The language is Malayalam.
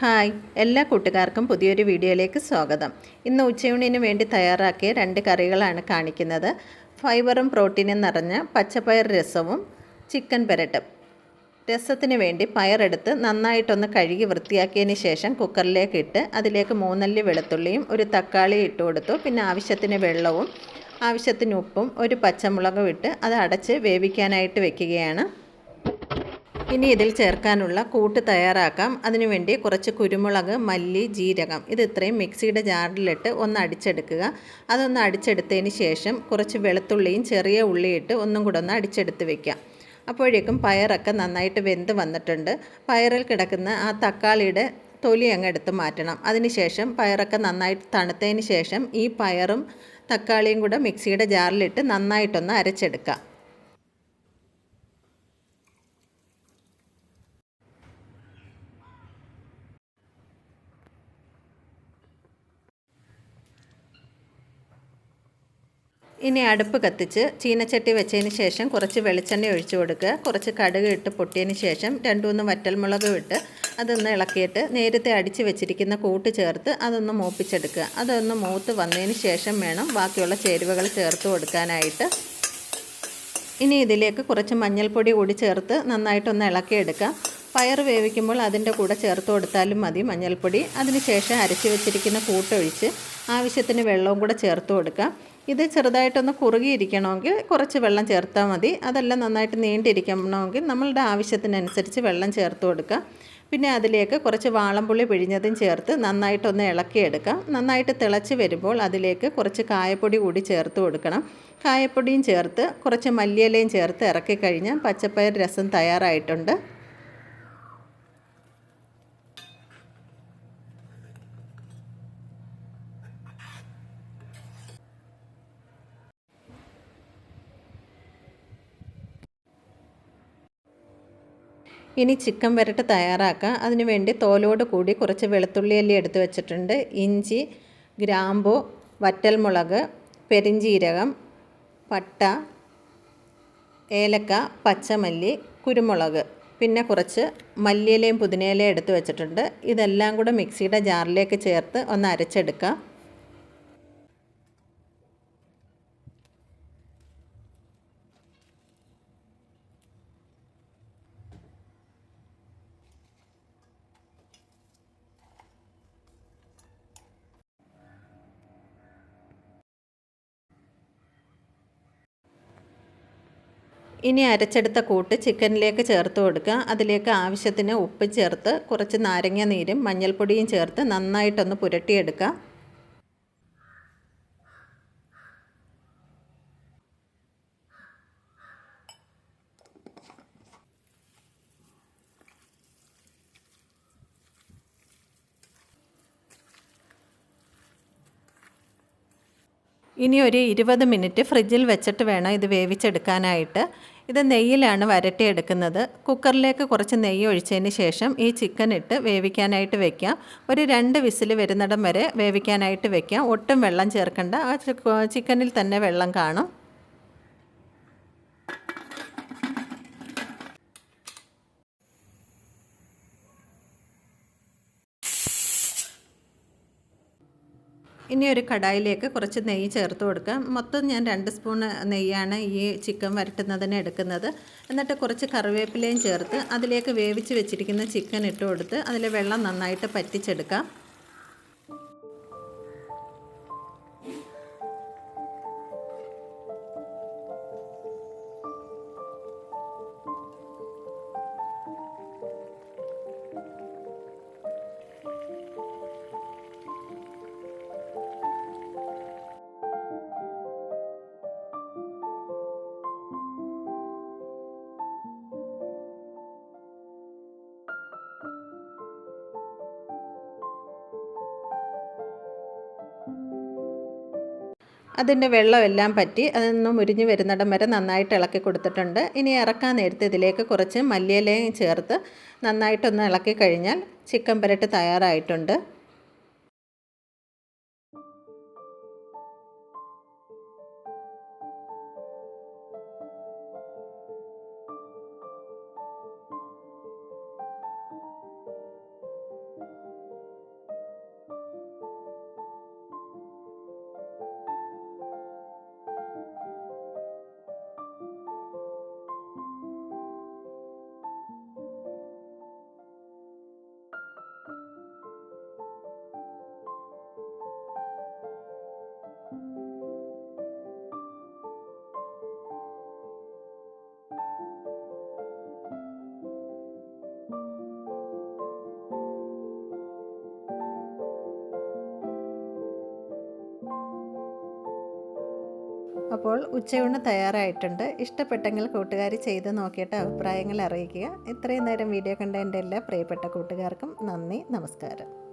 ഹായ് എല്ലാ കൂട്ടുകാർക്കും പുതിയൊരു വീഡിയോയിലേക്ക് സ്വാഗതം. ഇന്ന് ഉച്ചയൂണിന് വേണ്ടി തയ്യാറാക്കിയ രണ്ട് കറികളാണ് കാണിക്കുന്നത്. ഫൈബറും പ്രോട്ടീനും നിറഞ്ഞ പച്ചപ്പയർ രസവും ചിക്കൻ പെരട്ടും. രസത്തിന് വേണ്ടി പയറെടുത്ത് നന്നായിട്ടൊന്ന് കഴുകി വൃത്തിയാക്കിയതിന് ശേഷം കുക്കറിലേക്ക് ഇട്ട് അതിലേക്ക് മൂന്നല്ലി വെളുത്തുള്ളിയും ഒരു തക്കാളി ഇട്ട് കൊടുത്തു. പിന്നെ ആവശ്യത്തിന് വെള്ളവും ആവശ്യത്തിന് ഉപ്പും ഒരു പച്ചമുളകും ഇട്ട് അത് അടച്ച് വേവിക്കാനായിട്ട് വെക്കുകയാണ്. ഇനി ഇതിൽ ചേർക്കാനുള്ള കൂട്ട് തയ്യാറാക്കാം. അതിനുവേണ്ടി കുറച്ച് കുരുമുളക് മല്ലി ജീരകം. ഇത് ഇത്രയും മിക്സിയുടെ ജാറിലിട്ട് ഒന്ന് അടിച്ചെടുക്കുക. അതൊന്ന് അടിച്ചെടുത്തതിന് ശേഷം കുറച്ച് വെളുത്തുള്ളിയും ചെറിയ ഉള്ളിയിട്ട് ഒന്നും കൂടെ ഒന്ന് അടിച്ചെടുത്ത് വെക്കാം അപ്പോഴേക്കും പയറൊക്കെ നന്നായിട്ട് വെന്ത് വന്നിട്ടുണ്ട്. പയറിൽ കിടക്കുന്ന ആ തക്കാളിയുടെ തൊലി അങ്ങ് എടുത്ത് മാറ്റണം. അതിനുശേഷം പയറൊക്കെ നന്നായിട്ട് തണുത്തതിന് ശേഷം ഈ പയറും തക്കാളിയും കൂടെ മിക്സിയുടെ ജാറിലിട്ട് നന്നായിട്ടൊന്ന് അരച്ചെടുക്കാം ഇനി അടുപ്പ് കത്തിച്ച് ചീനച്ചട്ടി വെച്ചതിന് ശേഷം കുറച്ച് വെളിച്ചെണ്ണ ഒഴിച്ചു കൊടുക്കുക. കുറച്ച് കടുക് ഇട്ട് പൊട്ടിയതിന് ശേഷം രണ്ട് മൂന്ന് വറ്റൽമുളക് ഇട്ട് അതൊന്ന് ഇളക്കിയിട്ട് നേരത്തെ അടിച്ച് വെച്ചിരിക്കുന്ന കൂട്ട് ചേർത്ത് അതൊന്ന് മൂപ്പിച്ചെടുക്കുക. അതൊന്ന് മൂത്ത് വന്നതിന് ശേഷം വേണം ബാക്കിയുള്ള ചേരുവകൾ ചേർത്ത് കൊടുക്കാനായിട്ട്. ഇനി ഇതിലേക്ക് കുറച്ച് മഞ്ഞൾപ്പൊടി കൂടി ചേർത്ത് നന്നായിട്ടൊന്ന് ഇളക്കിയെടുക്കാം. പയർ വേവിക്കുമ്പോൾ അതിന്റെ കൂടെ ചേർത്ത് കൊടുത്താലും മതി മഞ്ഞൾപ്പൊടി. അതിനുശേഷം അരച്ച് വെച്ചിരിക്കുന്ന കൂട്ടൊഴിച്ച് ആവശ്യത്തിന് വെള്ളവും കൂടെ ചേർത്ത് കൊടുക്കാം. ഇത് ചെറുതായിട്ടൊന്ന് കുറുകിയിരിക്കണമെങ്കിൽ കുറച്ച് വെള്ളം ചേർത്താൽ മതി. അതെല്ലാം നന്നായിട്ട് നീണ്ടിരിക്കണമെങ്കിൽ നമ്മളുടെ ആവശ്യത്തിനനുസരിച്ച് വെള്ളം ചേർത്ത് കൊടുക്കുക. പിന്നെ അതിലേക്ക് കുറച്ച് വാളംപുള്ളി പിഴിഞ്ഞതും ചേർത്ത് നന്നായിട്ടൊന്ന് ഇളക്കിയെടുക്കാം. നന്നായിട്ട് തിളച്ച് വരുമ്പോൾ അതിലേക്ക് കുറച്ച് കായപ്പൊടി കൂടി ചേർത്ത് കൊടുക്കണം. കായപ്പൊടിയും ചേർത്ത് കുറച്ച് മല്ലിയിലയും ചേർത്ത് ഇറക്കി കഴിഞ്ഞാൽ പച്ചപ്പയർ രസം തയ്യാറായിട്ടുണ്ട്. ഇനി ചിക്കൻ വരട്ട് തയ്യാറാക്കാം. അതിനുവേണ്ടി തോലോട് കൂടി കുറച്ച് വെളുത്തുള്ളി അല്ലി എടുത്ത് വെച്ചിട്ടുണ്ട്. ഇഞ്ചി ഗ്രാമ്പു വറ്റൽമുളക് പെരിഞ്ചീരകം പട്ട ഏലക്ക പച്ചമല്ലി കുരുമുളക്. പിന്നെ കുറച്ച് മല്ലിയിലയും പുതിനയിലയും എടുത്ത് വെച്ചിട്ടുണ്ട്. ഇതെല്ലാം കൂടെ മിക്സിയുടെ ജാറിലേക്ക് ചേർത്ത് ഒന്ന് അരച്ചെടുക്കാം. ഇനി അരച്ചെടുത്ത കൂട്ട് ചിക്കനിലേക്ക് ചേർത്ത് കൊടുക്കുക. അതിലേക്ക് ആവശ്യത്തിന് ഉപ്പ് ചേർത്ത് കുറച്ച് നാരങ്ങ നീരും മഞ്ഞൾപ്പൊടിയും ചേർത്ത് നന്നായിട്ടൊന്ന് പുരട്ടിയെടുക്കുക. ഇനി ഒരു ഇരുപത് മിനിറ്റ് ഫ്രിഡ്ജിൽ വെച്ചിട്ട് വേണം ഇത് വേവിച്ചെടുക്കാനായിട്ട്. ഇത് നെയ്യിലാണ് വരട്ടിയെടുക്കുന്നത്. കുക്കറിലേക്ക് കുറച്ച് നെയ്യ് ഒഴിച്ചതിന് ശേഷം ഈ ചിക്കൻ ഇട്ട് വേവിക്കാനായിട്ട് വെക്കാം. ഒരു രണ്ട് വിസിൽ വരുന്നിടം വരെ വേവിക്കാനായിട്ട് വെക്കാം. ഒട്ടും വെള്ളം ചേർക്കേണ്ട. ആ ചിക്കനിൽ തന്നെ വെള്ളം കാണും. ഇനി ഒരു കടായിലേക്ക് കുറച്ച് നെയ്യ് ചേർത്ത് കൊടുക്കാം മൊത്തം ഞാൻ രണ്ട് സ്പൂൺ നെയ്യാണ് ഈ ചിക്കൻ വരട്ടുന്നതിന് എടുക്കുന്നത്. എന്നിട്ട് കുറച്ച് കറിവേപ്പിലയും ചേർത്ത് അതിലേക്ക് വേവിച്ച് വെച്ചിരിക്കുന്ന ചിക്കൻ ഇട്ട് കൊടുത്ത് അതിൽ വെള്ളം നന്നായിട്ട് പറ്റിച്ചെടുക്കാം. അതിന്റെ വെള്ളമെല്ലാം പറ്റി അതൊന്നും മുരിഞ്ഞ് വരുന്നിടം വരെ നന്നായിട്ട് ഇളക്കി കൊടുത്തിട്ടുണ്ട്. ഇനി ഇറക്കാൻ നേരത്തെ ഇതിലേക്ക് കുറച്ച് മല്ലിയിലയും ചേർത്ത് നന്നായിട്ടൊന്ന് ഇളക്കി കഴിഞ്ഞാൽ ചിക്കൻ പുരട്ട് തയ്യാറായിട്ടുണ്ട്. അപ്പോൾ ഉച്ചയൂണ് തയ്യാറായിട്ടുണ്ട്. ഇഷ്ടപ്പെട്ടെങ്കിൽ കൂട്ടുകാർ ചെയ്ത് നോക്കിയിട്ട് അഭിപ്രായങ്ങൾ അറിയിക്കുക. ഇത്രയും നേരം വീഡിയോ കണ്ട എന്റെ എല്ലാ പ്രിയപ്പെട്ട കൂട്ടുകാർക്കും നന്ദി നമസ്കാരം.